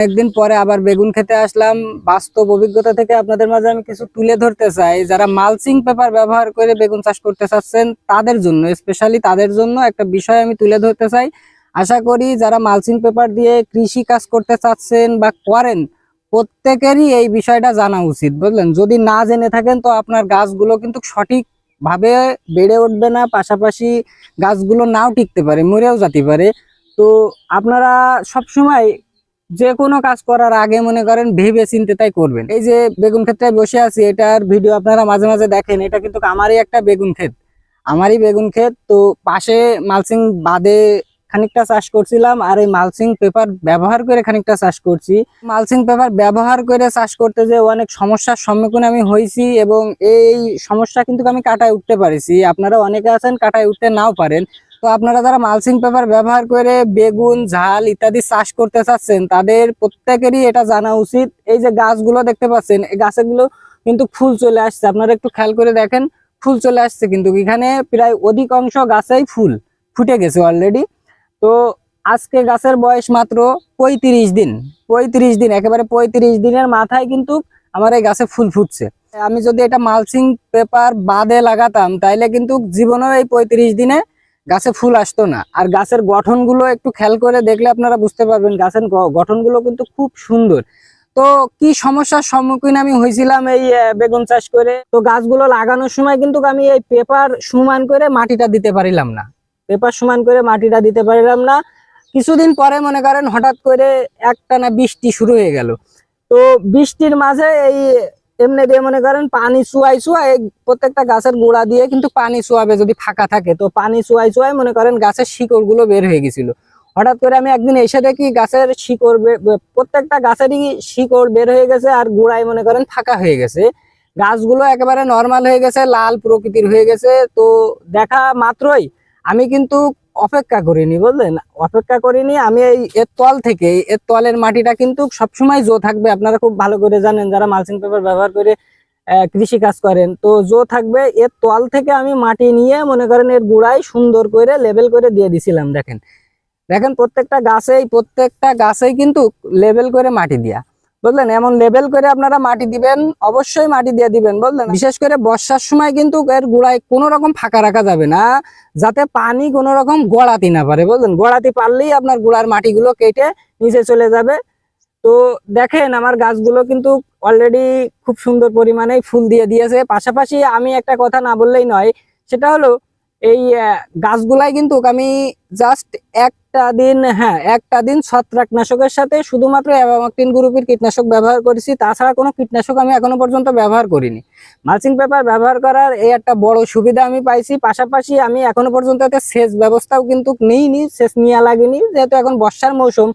একদিন পরে আবার বেগুন খেতে আসলাম। বাস্তব অভিজ্ঞতা থেকে আপনাদের মাঝে আমি কিছু তুলে ধরতে চাই। যারা মালচিং পেপার ব্যবহার করে বেগুন চাষ করতে চাচ্ছেন, তাদের জন্য স্পেশালি তাদের জন্য একটা বিষয় আমি তুলে ধরতে চাই। আশা করি যারা মালচিং পেপার দিয়ে কৃষি কাজ করতে চাচ্ছেন বা করেন, প্রত্যেকেরই এই বিষয়টা জানা উচিত, বুঝলেন? যদি না জেনে থাকেন, তো আপনার গাছগুলো কিন্তু সঠিক ভাবে বেড়ে উঠবে না, পাশাপাশি গাছগুলো নাও টিকতে পারে, মরেও যেতে পারে। তো আপনারা সব সময় যে কোনো কাজ করার আগে মনে করেন ভেবে চিনতে তাই করবেন। এই যে বেগুন ক্ষেত্রে বসে আছি, এটার ভিডিও আপনারা মাঝে মাঝে দেখেন, এটা কিন্তু আমারই একটা বেগুন ক্ষেত। আমারই বেগুন ক্ষেত, তো পাশে মালসিং বাদে খানিকটা চাষ করছিলাম, আর এই মালসিং পেপার ব্যবহার করে খানিকটা চাষ করছি। মালসিং পেপার ব্যবহার করে চাষ করতে যে অনেক সমস্যার সম্মুখীন আমি হয়েছি এবং এই সমস্যা কিন্তু আমি কাটায় উঠতে পারেছি। আপনারা অনেকে আছেন, কাটায় উঠতে নাও পারেন। তো আপনারা যারা মালচিং পেপার ব্যবহার করে বেগুন, ঝাল ইত্যাদি চাষ করতে চাচ্ছেন, তাদের প্রত্যেকেরই এটা জানা উচিত। এই যে গাছগুলো দেখতে পাচ্ছেন, এই গাছগুলো কিন্তু ফুল চলে আসছে। আপনারা একটু খেয়াল করে দেখেন, ফুল চলে আসছে কিন্তু এখানে প্রায় অধিকাংশ গাছেই ফুল ফুটে গেছে অলরেডি তো আজকে গাছের বয়স মাত্র পঁয়ত্রিশ দিন। পঁয়ত্রিশ দিন, একেবারে পঁয়ত্রিশ দিনের মাথায় কিন্তু আমার এই গাছে ফুল ফুটছে। আমি যদি এটা মালসিং পেপার বাদে লাগাতাম, তাইলে কিন্তু জীবনেও এই পঁয়ত্রিশ দিনে গাছে ফুল আসতো না। আর গাছের গঠনগুলো একটু খেয়াল করে দেখলে আপনারা বুঝতে পারবেন গাছের গঠনগুলো কিন্তু খুব সুন্দর। তো কি সমস্যার সম্মুখীন আমি হয়েছিলাম এই বেগুন চাষ করে? তো গাছগুলো লাগানোর সময় কিন্তু আমি এই পেপার সমান করে মাটিটা দিতে পারিলাম না। পেপার সমান করে মাটিটা দিতে পারিলাম না। কিছুদিন পরে মনে করেন হঠাৎ করে একটানা বৃষ্টি শুরু হয়ে গেল। তো বৃষ্টির মাঝে এই এমনি দিয়ে মনে করেন পানি চুয়াই চুয়াই প্রত্যেকটা গাছের গোড়া দিয়ে কিন্তু পানি চুয়াবে যদি ফাঁকা থাকে। তো পানি চুয়াই চুয়াই মনে করেন গাছের শিকড়গুলো বের হয়ে গেছিল। হঠাৎ করে আমি একদিন এসে দেখি গাছের শিকড় প্রত্যেকটা গাছেরই শিকড় বের হয়ে গেছে আর গোড়ায় মনে করেন ফাঁকা হয়ে গেছে। গাছগুলো একেবারে নর্মাল হয়ে গেছে, লাল প্রকৃতির হয়ে গেছে। তো দেখা মাত্রই আমি কিন্তু অপেক্ষা করিনি, বুঝলেন? অপেক্ষা করিনি, আমি এই এর তল থেকে এর তলের মাটিটা কিন্তু সবসময় জো থাকবে, আপনারা খুব ভালো করে জানেন, যারা মালচিং পেপার ব্যবহার করে কৃষি কাজ করেন, তো জো থাকবে, এর তল থেকে আমি মাটি নিয়ে, মনে করেন এর গুড়াই সুন্দর করে লেবেল করে দিয়ে দিছিলাম, দেখেন। দেখেন প্রত্যেকটা গাছেই প্রত্যেকটা গাছেই কিন্তু লেবেল করে মাটি দিয়া। বুঝলেন? এমন লেবেল করে আপনারা মাটি দিবেন, অবশ্যই মাটি দিয়ে দিবেন, বুঝলেন? বিশেষ করে বর্ষার সময় কিন্তু এর গুড়ায় কোনো রকম ফাঁকা রাখা যাবে না, যাতে পানি কোনো রকম গড়াতে না পারে, বুঝলেন? গড়াতে পারলেই আপনার গুড়ার মাটিগুলো কেটে নিচে চলে যাবে। তো দেখেন, আমার গাছগুলো কিন্তু অলরেডি খুব সুন্দর পরিমাণে ফুল দিয়ে দিয়েছে। পাশাপাশি আমি একটা কথা না বললেই নয়, সেটা হলো এই গাছগুলাই কিন্তু আমি জাস্ট একটা দিন হ্যাঁ একটা দিন ছত্রাকনাশকের সাথে শুধুমাত্র অ্যাবামাকটিন গ্রুপের কীটনাশক ব্যবহার করেছি। তাছাড়া কোনো কীটনাশক আমি এখনও পর্যন্ত ব্যবহার করিনি। মালচিং পেপার ব্যবহার করার এই একটা বড় সুবিধা আমি পাইছি। পাশাপাশি আমি এখনও পর্যন্ত এতে সেচ ব্যবস্থাও কিন্তু নিইনি, সেচ নেওয়া লাগেনি, যেহেতু এখন বর্ষার মৌসুম।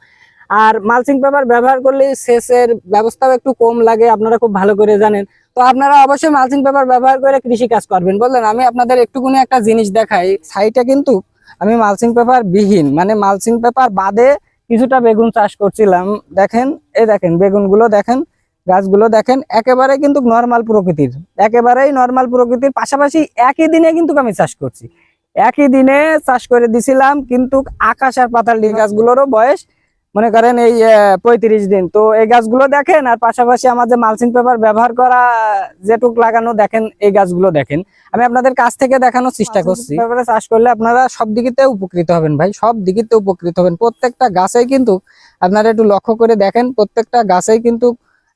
আর মালচিং পেপার ব্যবহার করলে সেচের ব্যবস্থাও একটু কম লাগে, আপনারা খুব ভালো করে জানেন। তো আপনারা অবশ্যই মালচিং পেপার ব্যবহার করে কৃষি কাজ করবেন। বললেন, আমি আপনাদের একটুকুনি একটা জিনিস দেখাই। সাইটে কিন্তু আমি মালচিং পেপার বিহীন মানে মালচিং পেপার বাদে কিছুটা বেগুন চাষ করছিলাম। দেখেন, এ দেখেন, বেগুনগুলো দেখেন, গাছগুলো দেখেন, একেবারে কিন্তু নর্মাল প্রকৃতির। একেবারেই নর্মাল প্রকৃতির, পাশাপাশি একই দিনে কিন্তু আমি চাষ করছি। একই দিনে চাষ করে দিছিলাম, কিন্তু আকাশ আর পাতাল গাছগুলোরও বয়স মনে করেন এই পঁয়ত্রিশ দিন। তো এই গাছগুলো দেখেন আর পাশাপাশি আমার যে মালচিং পেপার ব্যবহার করা যেটুক লাগানো দেখেন এই গাছগুলো দেখেন। আমি আপনাদের কাছ থেকে দেখানোর চেষ্টা করছি। পেপারে চাষ করলে আপনারা সব দিকেতে উপকৃত হবেন ভাই সব দিকেতে উপকৃত হবেন। প্রত্যেকটা গাছেই কিন্তু আপনারা একটু লক্ষ্য করে দেখেন প্রত্যেকটা গাছেই কিন্তু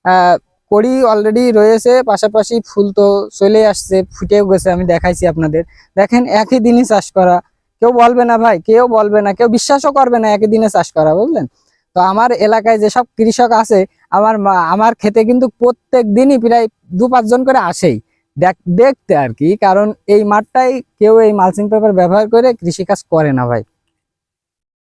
আহ কড়ি অলরেডি রয়েছে পাশাপাশি ফুল তো চলে আসছে ফুটেও গেছে আমি দেখাইছি আপনাদের। দেখেন একই দিনই চাষ করা। কেউ বলবে না ভাই কেউ বলবে না কেউ বিশ্বাসও করবে না একই দিনে চাষ করা বুঝলেন? তো আমার এলাকায় যেসব কৃষক আছে, আমার আমার খেতে কিন্তু প্রত্যেক দিনই প্রায় দু পাঁচজন করে আসেই। দেখ- দেখতে আর কি, কারণ এই মাঠটাই কেউ এই মালসিং পেপার ব্যবহার করে কৃষিকাজ করে না ভাই।